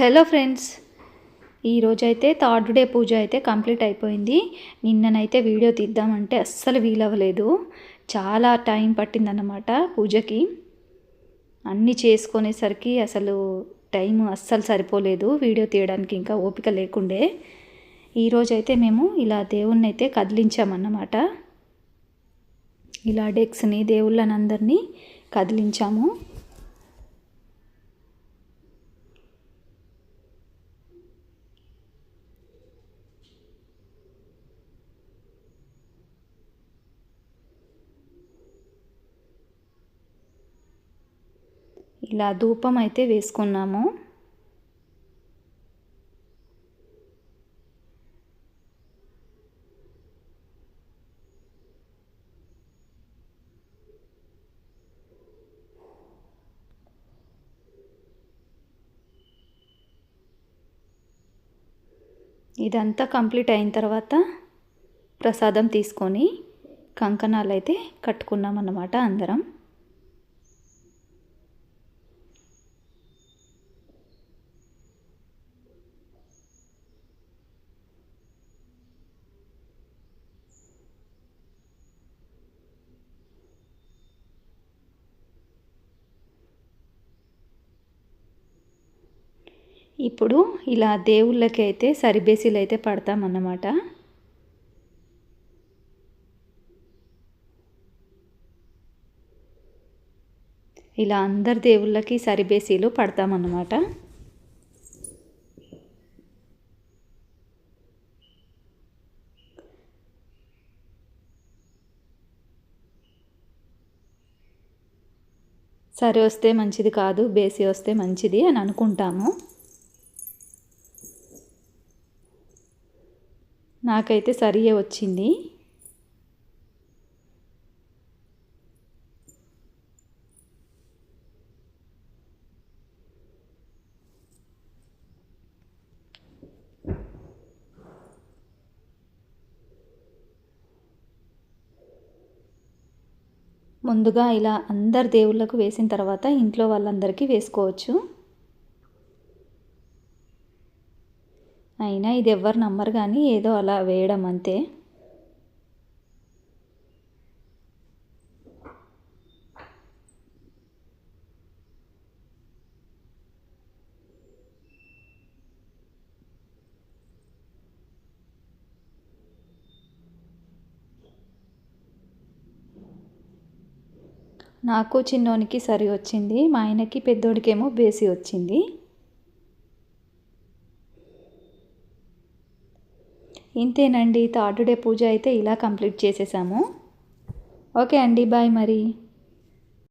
Hello friends ఈరోజైతే third day పూజ అయితే complete అయిపోయింది. నిన్ననైతే వీడియో తీద్దామంటే అస్సలు వీలవ్వలేదు. చాలా టైం పట్టిందన్నమాట పూజకి. అన్నీ చేసుకునేసరికి అసలు టైం అస్సలు సరిపోలేదు. వీడియో తీయడానికి ఇంకా ఓపిక లేకుండే. ఈరోజైతే మేము ఇలా దేవుణ్ణి అయితే కదిలించామన్నమాట. ఇలా డెక్స్ని దేవుళ్ళని అందరినీ కదిలించాము. ఇలా ధూపం అయితే వేసుకున్నాము. ఇదంతా కంప్లీట్ అయిన తర్వాత ప్రసాదం తీసుకొని కంకణాలు అయితే కట్టుకున్నాం అన్నమాట అందరం. ఇప్పుడు ఇలా దేవుళ్ళకి అయితే సరిబేసీలు అయితే పడతామన్నమాట. ఇలా అందరి దేవుళ్ళకి సరిబేసీలు పడతామన్నమాట. సరి వస్తే మంచిది కాదు బేసి వస్తే మంచిది అని అనుకుంటాము. నాకైతే సరియే వచ్చింది. ముందుగా ఇలా అందరు దేవుళ్ళకు వేసిన తర్వాత ఇంట్లో వాళ్ళందరికీ వేసుకోవచ్చు. అయినా ఇది ఎవ్వరు నమ్మరు కానీ ఏదో అలా వేయడం అంతే. నాకు చిన్నోనికి సరి వచ్చింది మా ఆయనకి పెద్దోడికేమో బేసి వచ్చింది. ఇంతేనండి థర్డ్ డే పూజ అయితే ఇలా కంప్లీట్ చేసేసాము. ఓకే అండి బాయ్ మరి.